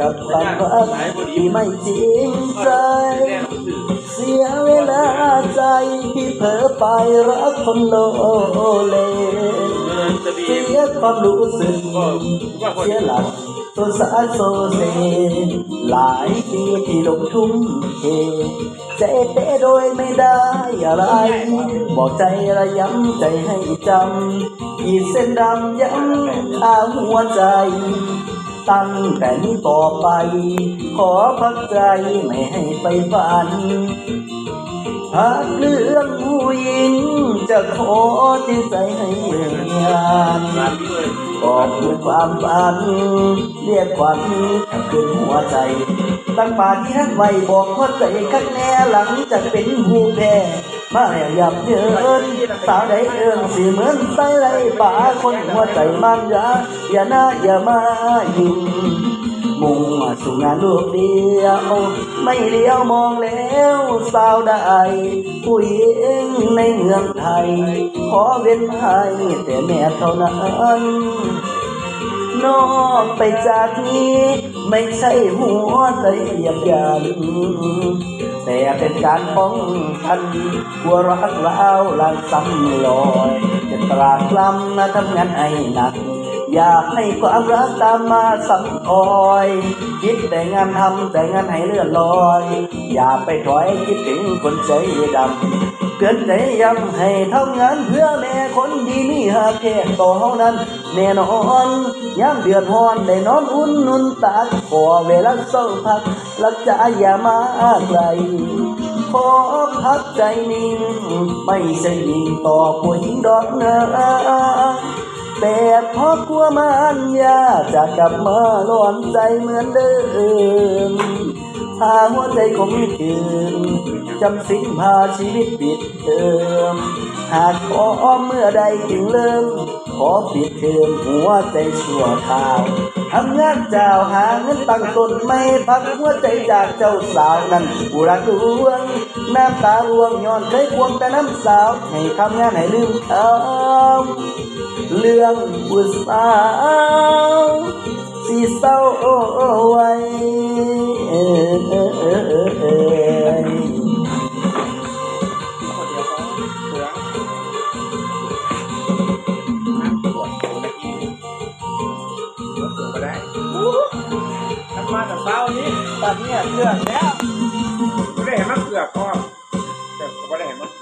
กับความรักที่ไม่จริงใจ เสียเวลาใจที่เผลอไปรักคนโลเลเสียความรู้สึกเสียหลักตัวสาโซเซ หลายปีที่ลงทุ่มเทใจเตะโดยไม่ได้อะไร บอกใจระย้ำใจให้จำขีดเส้นดำย้ำข้าหัวใจ ตั้งแต่นี้ต่อไป ขอพักใจไม่ให้ไปฝันหากเรื่องผู้หญิงจะขอที่ใจให้เรียนบอกด้วยความฝัน เรียกขวัญแทบขึ้นหัวใจ ตั้งป่าที่ทักไว้บอกหัวใจข้างแน่หลังจากเป็นผู้แพ้ มาแล้วยับเยินสาวใดเอื้องสิเหมือนไส้ไรป่าคนหัวใจมันยาอย่าน่าอย่ามายุ่งมุ่งมาสู่งานลูกเดียวไม่เลี้ยวมองแล้วสาวใดผู้หญิงในเมืองไทย ขอเว้นให้แต่แม่เท่านั้น นอกไปจากนี้ ไม่ใช่หัวใจเหยียบยันแต่เป็นการป้องกันกลัวรักเราลันซ้ำลอยจะตรากล้ำนะทำงานให้หนัก อยากให้ความรักตามมาสังคอยคิดแต่งานทำแต่งานให้เลื่อนลอย อย่าไปถอยคิดถึงคนใจดำ เกินใจย้ำให้ทำงานเพื่อแม่คนดีมีหาแค่ต่อเท่านั้น แน่นอนยามเดือดร้อนได้นอนอุ่นนุ่นตาขอเวลาเศร้าพักรักจะอย่ามาไกลขอพักใจนิ่งไม่ใช่ยิงต่อผู้หญิงดอกเนะแต่เพราะกลัวมันยาจะกลับมาร้อนใจเหมือนเดิม ถ้าหัวใจคงคืนจำสิ้นพาชีวิตปิดเทอมหากขอเมื่อใดถึงเริ่ม ขอปิดเทอมหัวใจชั่วคราวทำงานเจ้าหาเงินตั้งต้นไม่พักหัวใจจากเจ้าสาวนั้นอุรักดวงน้ำตาร่วงย้อนเคยควงแต่น้ำสาว ให้ทำงานให้ลืมเขาเรื่องผู้สาวสีเศร้าไว้ ตอนนี้เลือกแล้วไม่ได้เห็นมะเขือพก็